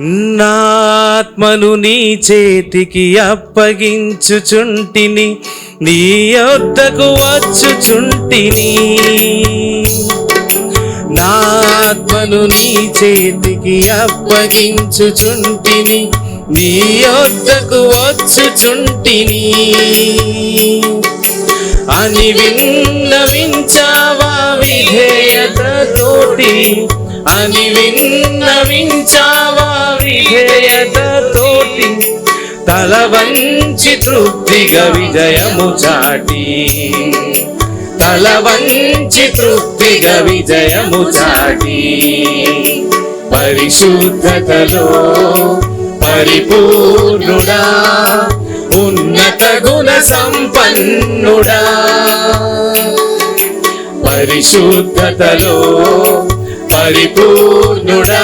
నాత్మను నీ చేతికి అప్పగించుచుంటిని నీ యొద్దకు వచ్చుచుంటిని. నాత్మను నీ చేతికి అప్పగించుచుంటిని నీ యొద్దకు వచ్చుచుంటిని. అని విన్నవించావా విధేయతతోటి అని విన్నవించావా విధేయతతోటి తల వంచి తృప్తిగా విజయము చాటి. తల వంచి తృప్తిగా విజయము చాటి. పరిశుద్ధతలో పరిపూర్ణుడా ఉన్నత గుణ సంపన్నుడా. పరిశుద్ధతలో పరిపూర్ణుడా.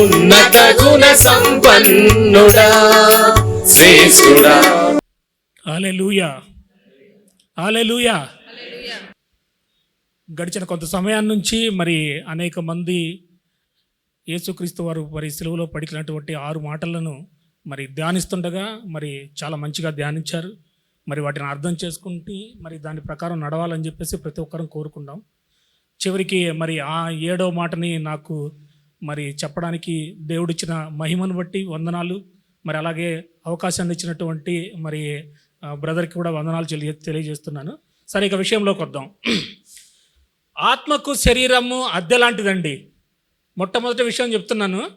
ఉన్నత గుణ సంపన్నుడా శ్రేష్ఠుడా. ఆలెలుయా ఆలెలుయా గడిచిన కొంత సమయాన్ని నుంచి మరి అనేక మంది యేసుక్రీస్తు వారు మరి సెలవులో పడికినటువంటి ఆరు మాటలను మరి ధ్యానిస్తుండగా మరి చాలా మంచిగా ధ్యానించారు. మరి వాటిని అర్థం చేసుకుంటూ మరి దాని ప్రకారం నడవాలని చెప్పేసి ప్రతి ఒక్కరం కోరుకుందాం. చివరికి మరి ఆ ఏడో మాటని నాకు మరి చెప్పడానికి దేవుడిచ్చిన మహిమను బట్టి వందనాలు మరి అలాగే అవకాశాన్ని ఇచ్చినటువంటి మరి బ్రదర్కి కూడా వందనాలు తెలియ తెలియజేస్తున్నాను. సరే ఇక విషయంలోకి వద్దాం. ఆత్మకు శరీరము అద్దె లాంటిదండి మొట్టమొదటి విషయం చెప్తున్నాను.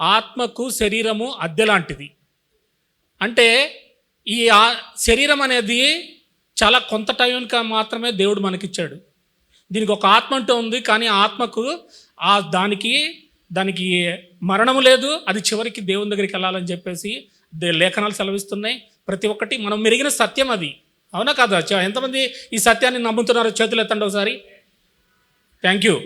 ఆత్మకు శరీరము అద్దె లాంటిది అంటే ఈ ఆ- శరీరం అనేది చాలా కొంత టైంకి మాత్రమే దేవుడు మనకిచ్చాడు. దీనికి ఒక ఆత్మ అంటూ ఉంది కానీ ఆత్మకు ఆ దానికి దానికి మరణము లేదు అది చివరికి దేవుని దగ్గరికి వెళ్ళాలని చెప్పేసి దే- లేఖనాలు సెలవిస్తున్నాయి. ప్రతి ఒక్కటి మనం మెరిగిన సత్యం అది. అవునా కాదా? ఎంతమంది ఈ సత్యాన్ని నమ్ముతున్నారో చేతులు ఎత్తండి ఒకసారి. థ్యాంక్ యూ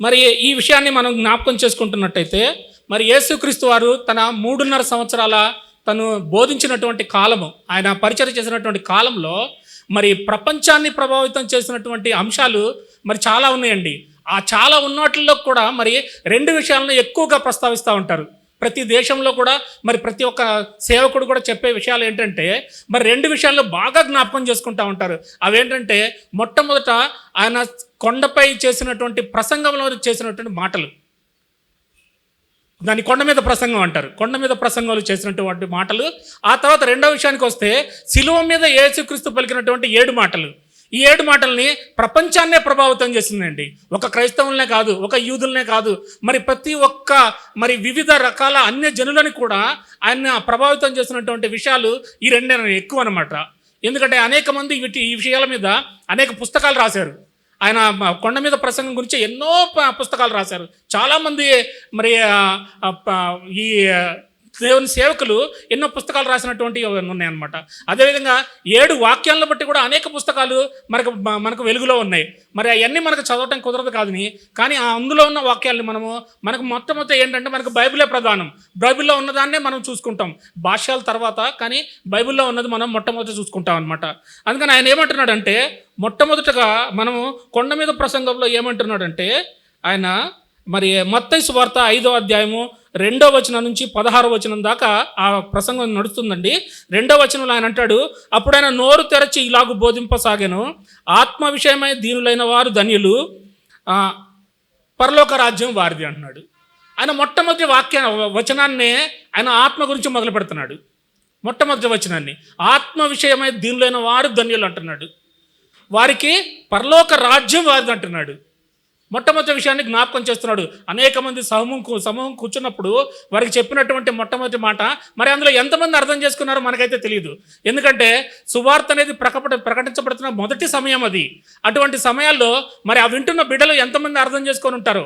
మరి ఈ విషయాన్ని మనం జ్ఞాపకం చేసుకుంటున్నట్టయితే మరి యేసుక్రీస్తు వారు తన మూడున్నర సంవత్సరాల తను బోధించినటువంటి కాలము ఆయన పరిచయం చేసినటువంటి కాలంలో మరి ప్రపంచాన్ని ప్రభావితం చేసినటువంటి అంశాలు మరి చాలా ఉన్నాయండి. ఆ చాలా ఉన్నట్లో కూడా మరి రెండు విషయాలను ఎక్కువగా ప్రస్తావిస్తూ ఉంటారు. ప్రతి దేశంలో కూడా మరి ప్రతి ఒక్క సేవకుడు కూడా చెప్పే విషయాలు ఏంటంటే మరి రెండు విషయాల్లో బాగా జ్ఞాపకం చేసుకుంటూ ఉంటారు. అవేంటంటే మొట్టమొదట ఆయన కొండపై చేసినటువంటి ప్రసంగంలో చేసినటువంటి మాటలు. దాన్ని కొండ మీద ప్రసంగం అంటారు. కొండ మీద ప్రసంగాలు చేసినటువంటి మాటలు. ఆ తర్వాత రెండో విషయానికి వస్తే శిలువ మీద యేసుక్రీస్తు పలికినటువంటి ఏడు మాటలు. ఈ ఏడు మాటల్ని ప్రపంచాన్నే ప్రభావితం చేసిందండి. ఒక క్రైస్తవులనే కాదు ఒక యూదులనే కాదు మరి ప్రతి ఒక్క మరి వివిధ రకాల అన్య జనులని కూడా ఆయన ప్రభావితం చేసినటువంటి విషయాలు ఈ రెండే ఎక్కువ అనమాట ఎందుకంటే అనేక మంది వీటి ఈ విషయాల మీద అనేక పుస్తకాలు రాశారు. ఆయన కొండ మీద ప్రసంగం గురించి ఎన్నో పుస్తకాలు రాశారు. చాలామంది మరి ఈ దేవుని సేవకులు ఎన్నో పుస్తకాలు రాసినటువంటి ఉన్నాయన్నమాట. అదేవిధంగా ఏడు వాక్యాలను బట్టి కూడా అనేక పుస్తకాలు మనకు మనకు వెలుగులో ఉన్నాయి. మరి అవన్నీ మనకు చదవటం కుదరదు కాదని కానీ ఆ అందులో ఉన్న వాక్యాలను మనము మనకు మొట్టమొదటి ఏంటంటే మనకు బైబిలే ప్రధానం. బైబిల్లో ఉన్నదాన్నే మనం చూసుకుంటాం. భాష్యాల తర్వాత కానీ బైబిల్లో ఉన్నది మనం మొట్టమొదటి చూసుకుంటాం అనమాట అందుకని ఆయన ఏమంటున్నాడంటే మొట్టమొదటగా మనము కొండ మీద ప్రసంగంలో ఏమంటున్నాడంటే ఆయన మరి మత్తైసు వార్త ఐదో అధ్యాయము రెండో వచనం నుంచి పదహారో వచనం దాకా ఆ ప్రసంగం నడుస్తుందండి. రెండో వచనంలో ఆయన అంటాడు అప్పుడు ఆయన నోరు తెరచి ఇలాగు బోధింపసాగాను. ఆత్మ విషయమై దీనులైన వారు ధన్యులు. పరలోక రాజ్యం వారిది అంటున్నాడు. ఆయన మొట్టమొదటి వాక్య వచనాన్నే ఆయన ఆత్మ గురించి మొదలు పెడుతున్నాడు. మొట్టమొదటి వచనాన్ని ఆత్మ విషయమై దీనిలైన వారు ధన్యులు అంటున్నాడు. వారికి పరలోక రాజ్యం వారిది అంటున్నాడు. మొట్టమొదటి విషయాన్ని జ్ఞాపకం చేస్తున్నాడు. అనేక మంది సమూహం సమూహం కూర్చున్నప్పుడు వారికి చెప్పినటువంటి మొట్టమొదటి మాట మరి అందులో ఎంతమంది అర్థం చేసుకున్నారో మనకైతే తెలియదు ఎందుకంటే సువార్త అనేది ప్రకట ప్రకటించబడుతున్న మొదటి సమయం అది. అటువంటి సమయాల్లో మరి ఆ వింటున్న బిడ్డలు ఎంతమంది అర్థం చేసుకొని ఉంటారు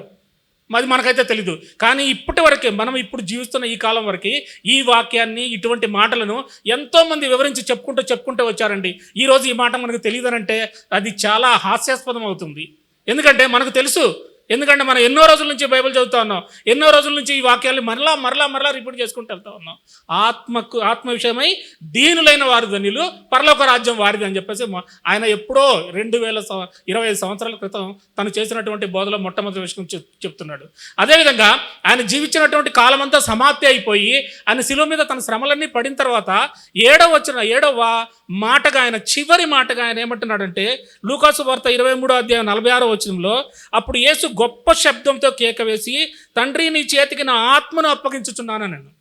అది మనకైతే తెలీదు. కానీ ఇప్పటి వరకే మనం ఇప్పుడు జీవిస్తున్న ఈ కాలం వరకు ఈ వాక్యాన్ని ఇటువంటి మాటలను ఎంతోమంది వివరించి చెప్పుకుంటూ చెప్పుకుంటూ వచ్చారండి. ఈరోజు ఈ మాట మనకు తెలియదనంటే అది చాలా హాస్యాస్పదం అవుతుంది ఎందుకంటే మనకు తెలుసు ఎందుకంటే మనం ఎన్నో రోజుల నుంచి బైబిల్ చదువుతా ఉన్నాం. ఎన్నో రోజుల నుంచి ఈ వాక్యాలు మరలా మరలా మరలా రిపీట్ చేసుకుంటూ వెళ్తా ఉన్నాం. ఆత్మకు ఆత్మ విషయమై దీనులైన వారి ధనిలు పరలోక రాజ్యం వారిది అని చెప్పేసి ఆయన ఎప్పుడో రెండు వేల ఇరవై ఐదు సంవత్సరాల క్రితం తను చేసినటువంటి బోధలో మొట్టమొదటి విషయం చెప్- చెప్తున్నాడు. అదేవిధంగా ఆయన జీవించినటువంటి కాలమంతా సమాప్తి అయిపోయి ఆయన శిలువ మీద తన శ్రమలన్నీ పడిన తర్వాత ఏడవ వచ్చిన ఏడవ మాటగా ఆయన చివరి మాటగా ఆయన ఏమంటున్నాడంటే లూకాసు వార్త ఇరవై మూడో అధ్యాయం నలభై ఆరో వచనంలో అప్పుడు యేసు గొప్ప శబ్దంతో కేక వేసి తండ్రి నీ చేతికి నా ఆత్మను అప్పగించుచున్నాను నేను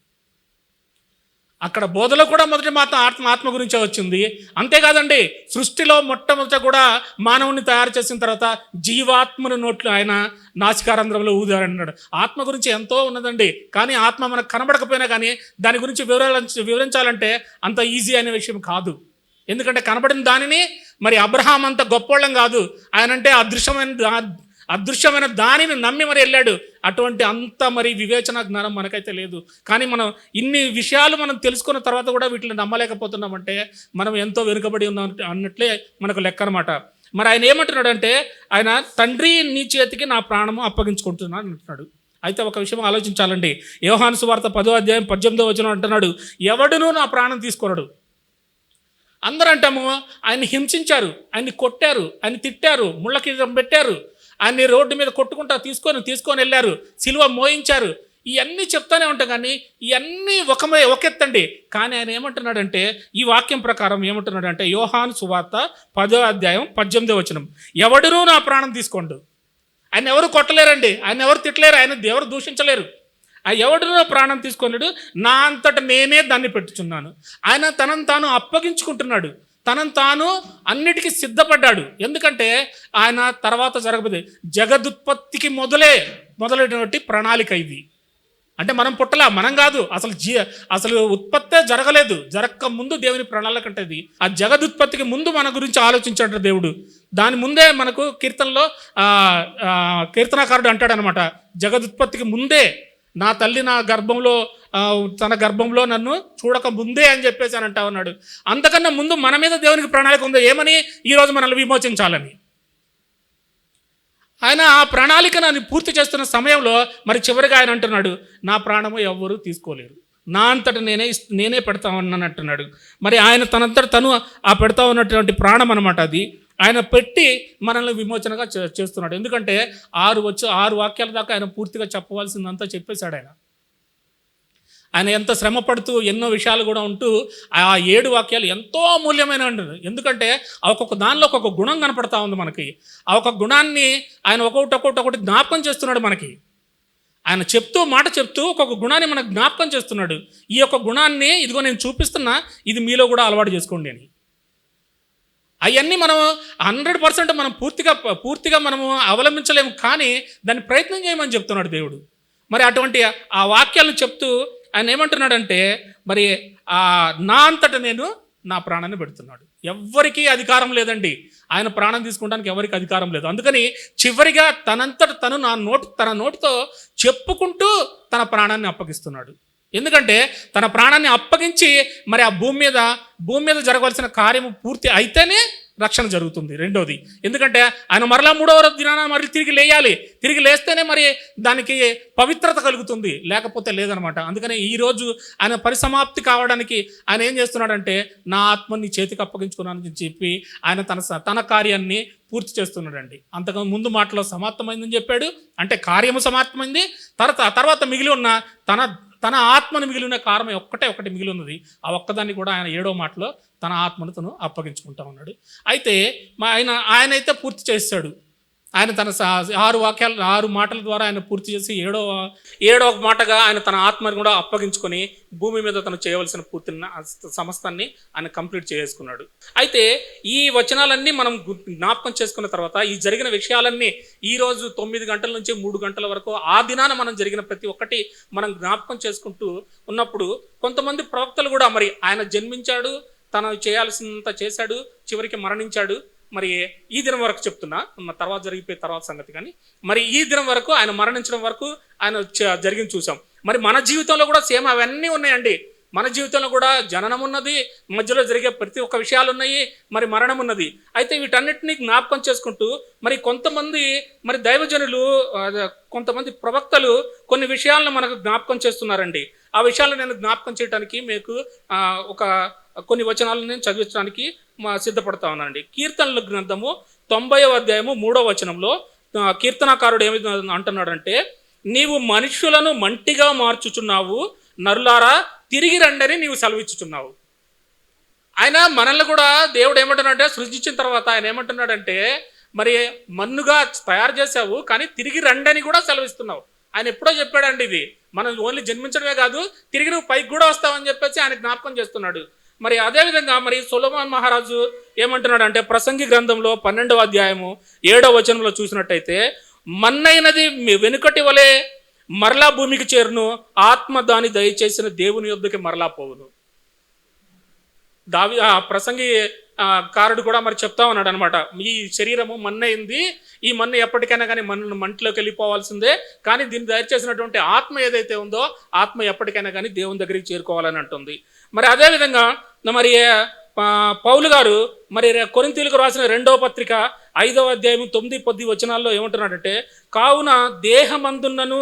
అక్కడ బోధలో కూడా మొదటి మాట ఆత్మ ఆత్మ గురించే వచ్చింది. అంతేకాదండి సృష్టిలో మొట్టమొదట కూడా మానవుని తయారు చేసిన తర్వాత జీవాత్మను నోట్లు ఆయన నాసికారంధ్రంలో ఊదారన్నాడు. ఆత్మ గురించి ఎంతో ఉన్నదండి. కానీ ఆత్మ మనకు కనబడకపోయినా కానీ దాని గురించి వివరాల వివరించాలంటే అంత ఈజీ అనే విషయం కాదు. ఎందుకంటే కనబడిన దానిని మరి అబ్రహాం అంత గొప్పోళ్ళం కాదు. ఆయనంటే అదృశ్యమైన అదృశ్యమైన దానిని నమ్మి మరి వెళ్ళాడు. అటువంటి అంత మరి వివేచన జ్ఞానం మనకైతే లేదు. కానీ మనం ఇన్ని విషయాలు మనం తెలుసుకున్న తర్వాత కూడా వీటిని నమ్మలేకపోతున్నామంటే మనం ఎంతో వెనుకబడి ఉన్నాం అన్నట్లే మనకు లెక్క అనమాట మరి ఆయన ఏమంటున్నాడంటే ఆయన తండ్రి నీ చేతికి నా ప్రాణము అప్పగించుకుంటున్నాను అంటున్నాడు. అయితే ఒక విషయం ఆలోచించాలండి. యోహాను సువార్త పదో అధ్యాయం పద్దెనిమిదో వచనం అంటున్నాడు ఎవడునూ నా ప్రాణం తీసుకున్నాడు అందరూ అంటాము ఆయన్ని హింసించారు ఆయన్ని కొట్టారు ఆయన తిట్టారు ముళ్ళ కిరీటం పెట్టారు ఆయన్ని రోడ్డు మీద కొట్టుకుంటా తీసుకొని తీసుకొని వెళ్ళారు. సిలువ మోయించారు. ఇవన్నీ చెప్తానే ఉంటాం కానీ ఇవన్నీ ఒక ఒకెత్తండి కానీ ఆయన ఏమంటున్నాడంటే ఈ వాక్యం ప్రకారం ఏమంటున్నాడంటే యోహాను సువార్త పదో అధ్యాయం పద్దెనిమిదో వచనం. ఎవడునూ నా ప్రాణం తీసుకోండు. ఆయన ఎవరు కొట్టలేరండి? ఆయన ఎవరు తిట్టలేరు? ఆయన ఎవరు దూషించలేరు? ఆ ఎవడునో ప్రాణం తీసుకున్నాడు నా అంతట నేనే దాన్ని పెట్టుచున్నాను. ఆయన తనను తాను అప్పగించుకుంటున్నాడు. తనను తాను అన్నిటికీ సిద్ధపడ్డాడు. ఎందుకంటే ఆయన తర్వాత జరగబోదు జగదుత్పత్తికి మొదలే మొదలైనటువంటి ప్రణాళిక ఇది. అంటే మనం పుట్టలా? మనం కాదు. అసలు జీ అసలు ఉత్పత్తే జరగలేదు. జరగక ముందు దేవుని ప్రణాళిక అంటే ఇది. ఆ జగదుత్పత్తికి ముందు మన గురించి ఆలోచించాడు దేవుడు. దాని ముందే మనకు కీర్తనలో కీర్తనకారుడు కీర్తనాకారుడు అంటాడనమాట. జగదుత్పత్తికి ముందే నా తల్లి నా గర్భంలో తన గర్భంలో నన్ను చూడక ముందే అని చెప్పేసి అని అంటా ఉన్నాడు. అంతకన్నా ముందు మన మీద దేవునికి ప్రణాళిక ఉందో ఏమని ఈరోజు మనల్ని విమోచించాలని? ఆయన ఆ ప్రణాళిక నన్ను పూర్తి చేస్తున్న సమయంలో మరి చివరిగా ఆయన అంటున్నాడు నా ప్రాణము ఎవ్వరూ తీసుకోలేరు. నా అంతట నేనే నేనే పెడతా ఉన్నాను అంటున్నాడు మరి ఆయన తనంతట తను ఆ పెడతా ఉన్నటువంటి ప్రాణం అనమాట అది. ఆయన పెట్టి మనల్ని విమోచనగా చేస్తున్నాడు. ఎందుకంటే ఆరు వచ్చి ఆరు వాక్యాల దాకా ఆయన పూర్తిగా చెప్పవలసిందంతా చెప్పేశాడు ఆయన. ఆయన ఎంత శ్రమ పడుతూ ఎన్నో విషయాలు కూడా ఉంటూ ఆ ఏడు వాక్యాలు ఎంతో అమూల్యమైన ఎందుకంటే ఒక్కొక్క దానిలో ఒక్కొక్క గుణం కనపడతా ఉంది మనకి. ఆ ఒక గుణాన్ని ఆయన ఒక్కొక్కటి ఒక్కొక్కటి ఒకటి జ్ఞాపకం చేస్తున్నాడు మనకి. ఆయన చెప్తూ మాట చెప్తూ ఒక్కొక్క గుణాన్ని మనకు జ్ఞాపకం చేస్తున్నాడు. ఈ యొక్క గుణాన్ని ఇదిగో నేను చూపిస్తున్నా ఇది మీలో కూడా అలవాటు చేసుకోండి అని. అవన్నీ మనం హండ్రెడ్ పర్సెంట్ మనం పూర్తిగా పూర్తిగా మనము అవలంబించలేము. కానీ దాన్ని ప్రయత్నం చేయమని చెప్తున్నాడు దేవుడు. మరి అటువంటి ఆ వాక్యాలను చెప్తూ ఆయన ఏమంటున్నాడంటే మరి ఆ నా అంతట నేను నా ప్రాణాన్ని పెడుతున్నాడు. ఎవ్వరికీ అధికారం లేదండి. ఆయన ప్రాణం తీసుకుంటానికి ఎవరికి అధికారం లేదు. అందుకని చివరిగా తనంతట తను నా నోటు తన నోటితో చెప్పుకుంటూ తన ప్రాణాన్ని అప్పగిస్తున్నాడు. ఎందుకంటే తన ప్రాణాన్ని అప్పగించి మరి ఆ భూమి మీద భూమి మీద జరగవలసిన కార్యము పూర్తి అయితేనే రక్షణ జరుగుతుంది. రెండోది ఎందుకంటే ఆయన మరలా మూడవ దినాన మరి తిరిగి లేయాలి. తిరిగి లేస్తేనే మరి దానికి పవిత్రత కలుగుతుంది. లేకపోతే లేదనమాట. అందుకనే ఈరోజు ఆయన పరిసమాప్తి కావడానికి ఆయన ఏం చేస్తున్నాడంటే నా ఆత్మని చేతికి అప్పగించుకున్నానని చెప్పి ఆయన తన స- తన కార్యాన్ని పూర్తి చేస్తున్నాడండి. అంతకు ముందు మాటలో సమాప్తమైందని చెప్పాడు. అంటే కార్యము సమాప్తమైంది. తర్వాత తర్వాత మిగిలి ఉన్న తన తన ఆత్మను మిగిలిన కారణం ఒక్కటే ఒకటి మిగిలి ఉన్నది ఆ ఒక్కదాన్ని కూడా ఆయన ఏడో మాటలో తన ఆత్మను తను అప్పగించుకుంటా ఉన్నాడు. అయితే మా ఆయన ఆయన అయితే పూర్తి చేస్తాడు ఆయన తన ఆరు వాక్యాలు ఆరు మాటల ద్వారా ఆయన పూర్తి చేసి ఏడో ఏడో మాటగా ఆయన తన ఆత్మని కూడా అప్పగించుకొని భూమి మీద తను చేయవలసిన పూర్తి సమస్తాన్ని ఆయన కంప్లీట్ చేసుకున్నాడు అయితే ఈ వచనాలన్నీ మనం జ్ఞాపకం చేసుకున్న తర్వాత ఈ జరిగిన విషయాలన్నీ ఈ రోజు తొమ్మిది గంటల నుంచి మూడు గంటల వరకు ఆ దినాన మనం జరిగిన ప్రతి ఒక్కటి మనం జ్ఞాపకం చేసుకుంటూ ఉన్నప్పుడు కొంతమంది ప్రవక్తలు కూడా మరి ఆయన జన్మించాడు తను చేయాల్సినంత చేశాడు చివరికి మరణించాడు మరి ఈ దినం వరకు చెప్తున్నా. మన తర్వాత జరిగిపోయే తర్వాత సంగతి కానీ మరి ఈ దినం వరకు ఆయన మరణించడం వరకు ఆయన జరిగింది చూసాం. మరి మన జీవితంలో కూడా సేమ్ అవన్నీ ఉన్నాయండి. మన జీవితంలో కూడా జననం ఉన్నది మధ్యలో జరిగే ప్రతి ఒక్క విషయాలు ఉన్నాయి మరి మరణం ఉన్నది. అయితే వీటన్నిటిని జ్ఞాపకం చేసుకుంటూ మరి కొంతమంది మరి దైవజనులు కొంతమంది ప్రవక్తలు కొన్ని విషయాలను మనకు జ్ఞాపకం చేస్తున్నారండి. ఆ విషయాలను నేను జ్ఞాపకం చేయడానికి మీకు ఒక కొన్ని వచనాలను నేను చదివించడానికి మా సిద్ధపడతా ఉన్నానండి. కీర్తనల గ్రంథము తొంభైవ అధ్యాయము మూడవ వచనంలో కీర్తనకారుడు కీర్తనాకారుడు ఏమి అంటున్నాడంటే నీవు మనుషులను మంటిగా మార్చుచున్నావు నరులారా తిరిగి రండని నీవు సెలవిచ్చుచున్నావు. ఆయన మనల్ని కూడా దేవుడు ఏమంటున్నాడంటే సృష్టించిన తర్వాత ఆయన ఏమంటున్నాడంటే మరి మన్నుగా తయారు చేసావు కానీ తిరిగి రండని కూడా సెలవిస్తున్నావు. ఆయన ఎప్పుడో చెప్పాడండి ఇది. మనం ఓన్లీ జన్మించడమే కాదు తిరిగి నువ్వు పైకి కూడా వస్తావని చెప్పేసి ఆయన జ్ఞాపకం చేస్తున్నాడు. మరి అదేవిధంగా మరి సొలమాన్ మహారాజు ఏమంటున్నాడు అంటే ప్రసంగి గ్రంథంలో పన్నెండవ అధ్యాయము ఏడవ వచనంలో చూసినట్టయితే మన్నైనది మీ వెనుకటి వలె మరలా భూమికి చేరును ఆత్మ దాని దయచేసిన దేవుని యొద్దకి మరలా పోవును. దావి ప్రసంగి కారుడు కూడా మరి చెప్తా ఉన్నాడు అనమాట ఈ శరీరము మన్నయింది ఈ మన్ను ఎప్పటికైనా కానీ మన్ను మంటిలోకి వెళ్ళిపోవాల్సిందే కానీ దీన్ని దయచేసినటువంటి ఆత్మ ఏదైతే ఉందో ఆత్మ ఎప్పటికైనా కానీ దేవుని దగ్గరికి చేరుకోవాలని అంటుంది. మరి అదేవిధంగా మరి పౌలు గారు మరి కొరింతీలకు రాసిన రెండవ పత్రిక ఐదవ అధ్యాయం తొమ్మిది పది వచనాల్లో ఏమంటున్నాడంటే కావున దేహమందున్నను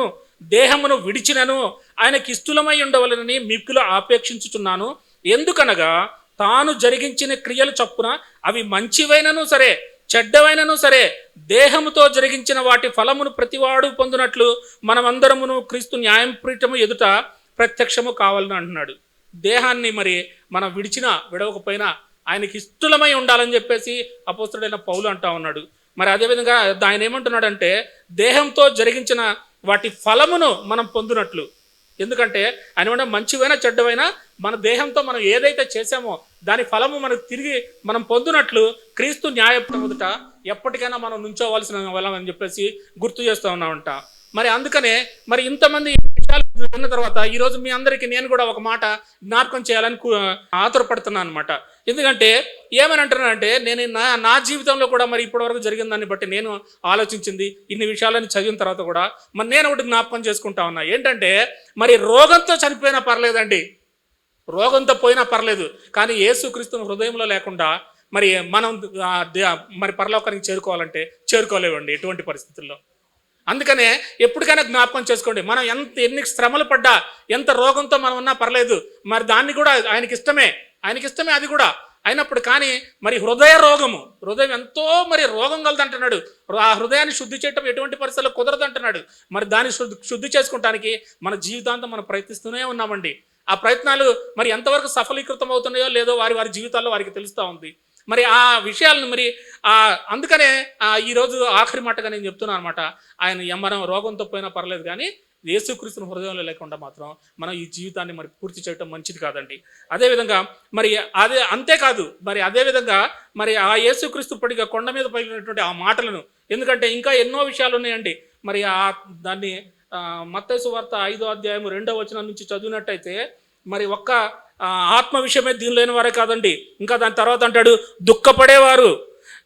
దేహమును విడిచినను ఆయనకి ఇష్టలమై ఉండవలనని మిక్కులు ఆపేక్షించుచున్నాను. ఎందుకనగా తాను జరిగించిన క్రియలు చొప్పున అవి మంచివైనను సరే చెడ్డవైనను సరే దేహముతో జరిగించిన వాటి ఫలమును ప్రతివాడు పొందినట్లు మనమందరమును క్రీస్తు న్యాయం పీఠము ఎదుట ప్రత్యక్షము కావాలని అంటున్నాడు. దేహాన్ని మరి మనం విడిచినా విడవకపోయినా ఆయనకి ఇష్టలమై ఉండాలని చెప్పేసి అపోస్తుడైన పౌలు అంటా ఉన్నాడు. మరి అదేవిధంగా ఆయన ఏమంటున్నాడంటే దేహంతో జరిగించిన వాటి ఫలమును మనం పొందినట్లు. ఎందుకంటే ఆయన ఏమన్నా మంచివైనా చెడ్డవైనా మన దేహంతో మనం ఏదైతే చేసామో దాని ఫలము మనకు తిరిగి మనం పొందినట్లు క్రీస్తు న్యాయపడ మొదట ఎప్పటికైనా మనం నుంచోవలసిన వాళ్ళం అని చెప్పేసి గుర్తు చేస్తూ ఉన్నామంట. మరి అందుకనే మరి ఇంతమంది విషయాలు విన్న తర్వాత ఈరోజు మీ అందరికీ నేను కూడా ఒక మాట జ్ఞాపకం చేయాలని ఆతురపడుతున్నాను అనమాట ఎందుకంటే ఏమని అంటున్నానంటే నేను నా నా జీవితంలో కూడా మరి ఇప్పటివరకు జరిగిన దాన్ని బట్టి నేను ఆలోచించింది ఇన్ని విషయాలని చదివిన తర్వాత కూడా మరి నేను ఒకటి జ్ఞాపకం చేసుకుంటా ఉన్నా. ఏంటంటే మరి రోగంతో చనిపోయినా పర్లేదండి. రోగంతో పోయినా పర్లేదు. కానీ యేసుక్రీస్తుని హృదయంలో లేకుండా మరి మనం మరి పరలోకానికి చేరుకోవాలంటే చేరుకోలేవండి ఎటువంటి పరిస్థితుల్లో. అందుకనే ఎప్పటికైనా జ్ఞాపకం చేసుకోండి. మనం ఎంత ఎన్ని శ్రమలు పడ్డా ఎంత రోగంతో మనం ఉన్నా పర్లేదు. మరి దాన్ని కూడా ఆయనకి ఇష్టమే. ఆయనకి ఇష్టమే అది కూడా. అయినప్పుడు కానీ మరి హృదయ రోగము హృదయం ఎంతో మరి రోగం కలదంటున్నాడు. ఆ హృదయాన్ని శుద్ధి చేయటం ఎటువంటి పరిస్థితుల్లో కుదరదు అంటున్నాడు మరి దాన్ని శుద్ధి శుద్ధి చేసుకోవటానికి మన జీవితాంతం మనం ప్రయత్నిస్తూనే ఉన్నామండి. ఆ ప్రయత్నాలు మరి ఎంతవరకు సఫలీకృతం అవుతున్నాయో లేదో వారి వారి జీవితాల్లో వారికి తెలుస్తూ ఉంది. మరి ఆ విషయాలను మరి అందుకనే ఈరోజు ఆఖరి మాటగా నేను చెప్తున్నాను అనమాట. ఆయన ఎమ్మరం రోగంతో పోయినా పర్లేదు కానీ యేసుక్రీస్తుని హృదయంలో లేకుండా మాత్రం మనం ఈ జీవితాన్ని మరి పూర్తి చేయటం మంచిది కాదండి. అదేవిధంగా మరి అదే అంతేకాదు మరి అదేవిధంగా మరి ఆ యేసుక్రీస్తు పడిగా కొండ మీద పగిలినటువంటి ఆ మాటలను ఎందుకంటే ఇంకా ఎన్నో విషయాలు ఉన్నాయండి. మరి ఆ దాన్ని మత్తైసు వార్త ఐదో అధ్యాయం రెండో వచనం నుంచి చదివినట్టయితే మరి ఒక్క ఆత్మ విషయమే దీని లేని వారే కాదండి. ఇంకా దాని తర్వాత అంటాడు దుఃఖపడేవారు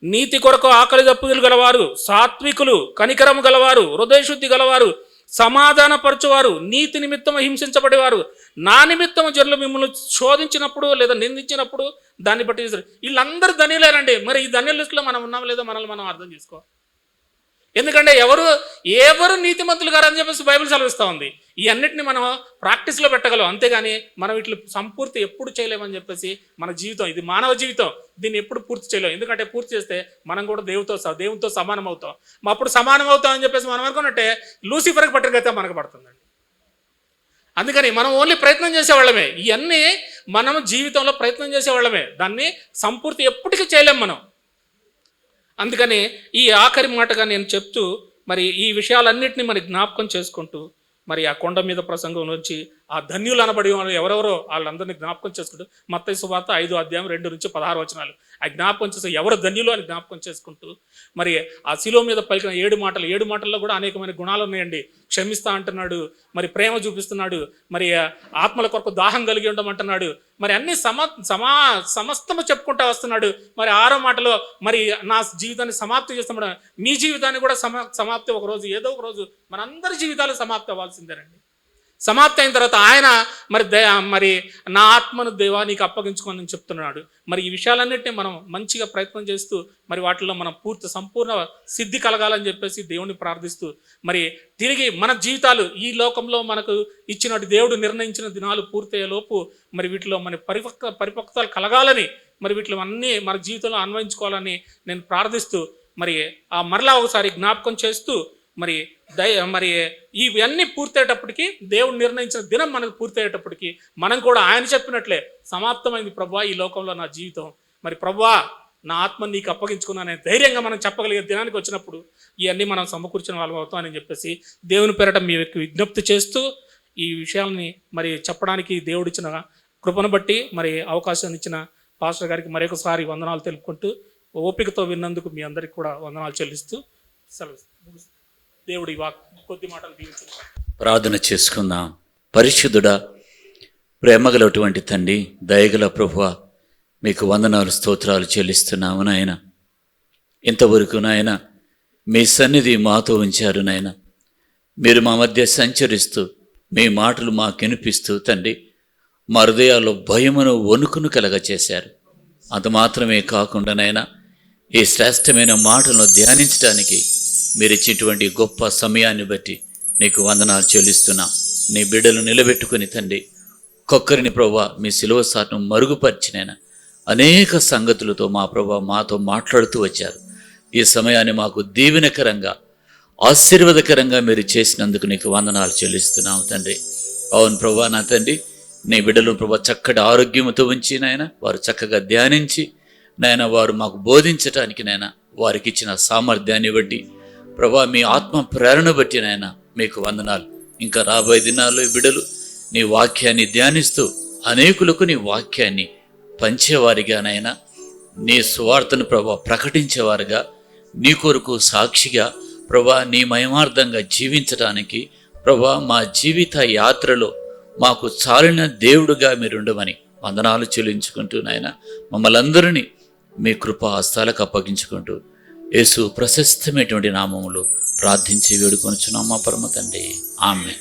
నీతి కొరకు ఆకలి దప్పుదలు గలవారు సాత్వికులు కనికరము గలవారు హృదయశుద్ధి గలవారు సమాధానపరచువారు నీతి నిమిత్తం హింసించబడేవారు నా నిమిత్తం జనులు మిమ్మల్ని శోధించినప్పుడు లేదా నిందించినప్పుడు దాన్ని బట్టి వీళ్ళందరూ ధనియులేనండి మరి ఈ ధన్యుల లిస్టులో మనం ఉన్నాం లేదో మనల్ని మనం అర్థం చేసుకోవాలి ఎందుకంటే ఎవరు ఎవరు నీతిమంతులు గారు అని చెప్పేసి బైబిల్ సెలవిస్తూ ఉంది. ఇవన్నిటిని మనం ప్రాక్టీస్లో పెట్టగలం. అంతేగాని మనం వీటిని సంపూర్తి ఎప్పుడు చేయలేమని చెప్పేసి మన జీవితం ఇది మానవ జీవితం. దీన్ని ఎప్పుడు పూర్తి చేయలేం. ఎందుకంటే పూర్తి చేస్తే మనం కూడా దేవుతో స- దేవునితో సమానం అవుతాం. అప్పుడు సమానం అవుతాం అని చెప్పేసి మనం అనుకున్నట్టే లూసిఫర్కి పట్టిన మనకు పడుతుందండి. అందుకని మనం ఓన్లీ ప్రయత్నం చేసేవాళ్ళమే. ఇవన్నీ మనం జీవితంలో ప్రయత్నం చేసేవాళ్ళమే. దాన్ని సంపూర్తి ఎప్పటికీ చేయలేం మనం. అందుకని ఈ ఆఖరి మాటగా నేను చెప్తూ మరి ఈ విషయాలన్నింటినీ మరి జ్ఞాపకం చేసుకుంటూ మరి ఆ కొండ మీద ప్రసంగం నుంచి ఆ ధన్యులు అనబడి వాళ్ళు ఎవరెవరో వాళ్ళందరినీ జ్ఞాపకం చేసుకుంటూ మత్తయి సువార్త ఐదు అధ్యాయం రెండు నుంచి పదహారు వచనాలు. ఆ జ్ఞాపకం చేసే ఎవరు ధన్యులు అని జ్ఞాపకం చేసుకుంటూ మరి ఆ శిలో మీద పలికిన ఏడు మాటలు ఏడు మాటల్లో కూడా అనేకమైన గుణాలు ఉన్నాయండి. క్షమిస్తా అంటున్నాడు మరి ప్రేమ చూపిస్తున్నాడు మరి ఆత్మల కొరకు దాహం కలిగి ఉండమంటున్నాడు మరి అన్ని సమ సమా సమస్తము చెప్పుకుంటా వస్తున్నాడు. మరి ఆరో మాటలో మరి నా జీవితాన్ని సమాప్తి చేస్తున్నాడు మీ జీవితాన్ని కూడా సమా సమాప్తి ఒక రోజు ఏదో ఒక రోజు మనందరి జీవితాలు సమాప్తి అవ్వాల్సిందేనండి. సమాప్తి అయిన తర్వాత ఆయన మరి మరి నా ఆత్మను దేవా నీకు చెప్తున్నాడు. మరి ఈ విషయాలన్నింటినీ మనం మంచిగా ప్రయత్నం చేస్తూ మరి వాటిలో మనం పూర్తి సంపూర్ణ సిద్ధి కలగాలని చెప్పేసి దేవుని ప్రార్థిస్తూ మరి తిరిగి మన జీవితాలు ఈ లోకంలో మనకు ఇచ్చినట్టు దేవుడు నిర్ణయించిన దినాలు పూర్తయ్యే లోపు మరి వీటిలో మన పరిపక్వ పరిపక్వతలు కలగాలని మరి వీటిలో అన్నీ మన జీవితంలో అన్వయించుకోవాలని నేను ప్రార్థిస్తూ మరి ఆ మరలా ఒకసారి జ్ఞాపకం చేస్తూ మరి దయ మరి ఇవన్నీ పూర్తయ్యేటప్పటికి దేవుడు నిర్ణయించిన దినం మనకు పూర్తయ్యేటప్పటికి మనం కూడా ఆయన చెప్పినట్లే సమాప్తమైంది ప్రభా ఈ లోకంలో నా జీవితం. మరి ప్రభా నా ఆత్మ నీకు అప్పగించుకున్నానని ధైర్యంగా మనం చెప్పగలిగే దినానికి వచ్చినప్పుడు ఇవన్నీ మనం సమకూర్చిన వాళ్ళం అవుతామని చెప్పేసి దేవుని పేరట మీ విజ్ఞప్తి చేస్తూ ఈ విషయాల్ని మరి చెప్పడానికి దేవుడిచ్చిన కృపను బట్టి మరి అవకాశం ఇచ్చిన పాస్టర్ గారికి మరొకసారి వందనాలు తెలుపుకుంటూ ఓపికతో విన్నందుకు మీ అందరికి కూడా వందనాలు చెల్లిస్తూ సెలవు. దేవుడి వాక్ కొద్ది మాటలు దీవించండి. ప్రార్థన చేసుకుందాం. పరిశుద్ధుడా ప్రేమగలటువంటి తండ్రి దయగల ప్రభువ మీకు వందనాలు స్తోత్రాలు చెల్లిస్తున్నాము నాయన. ఇంతవరకు నాయన మీ సన్నిధి మాతో ఉంచారు నాయన. మీరు మా మధ్య సంచరిస్తూ మీ మాటలు మాకు వినిపిస్తూ తండ్రి మా హృదయాల్లో భయమును వణుకును కలగచేశారు. అంత మాత్రమే కాకుండా నాయన ఈ శ్రేష్టమైన మాటలను ధ్యానించడానికి మీరు ఇచ్చినటువంటి గొప్ప సమయాన్ని బట్టి నీకు వందనాలు చెల్లిస్తున్నా. నీ బిడ్డలు నిలబెట్టుకుని తండ్రి ఒక్కొక్కరిని ప్రభా మీ సిలువ సార్ను మరుగుపరిచినైనా అనేక సంగతులతో మా ప్రభా మాతో మాట్లాడుతూ వచ్చారు. ఈ సమయాన్ని మాకు దీవెనకరంగా ఆశీర్వాదకరంగా మీరు చేసినందుకు నీకు వందనాలు చెల్లిస్తున్నాము తండ్రి. అవును ప్రభా నా తండ్రి నీ బిడ్డలు ప్రభా చక్కటి ఆరోగ్యంతో ఉంచి నాయన వారు చక్కగా ధ్యానించి నాయన వారు మాకు బోధించటానికి నాయన వారికి ఇచ్చిన సామర్థ్యాన్ని బట్టి ప్రభా మీ ఆత్మ ప్రేరణ బట్టి నాయన మీకు వందనాలు. ఇంకా రాబోయే దినాల్లో బిడలు నీ వాక్యాన్ని ధ్యానిస్తూ అనేకులకు నీ వాక్యాన్ని పంచేవారిగానైనా నీ సువార్తను ప్రభా ప్రకటించేవారుగా నీ కొరకు సాక్షిగా ప్రభా నీ మయమార్థంగా జీవించడానికి ప్రభా మా జీవిత యాత్రలో మాకు చాలిన దేవుడుగా మీరుండమని వందనాలు చెల్లించుకుంటూ నాయన మమ్మల్ని అందరినీ మీ కృపా హస్తాలకు అప్పగించుకుంటూ యేసు ప్రశస్తమైనటువంటి నామములు ప్రార్థించి వేడుకొనుచున్నాం మా పరమ తండ్రి. ఆమె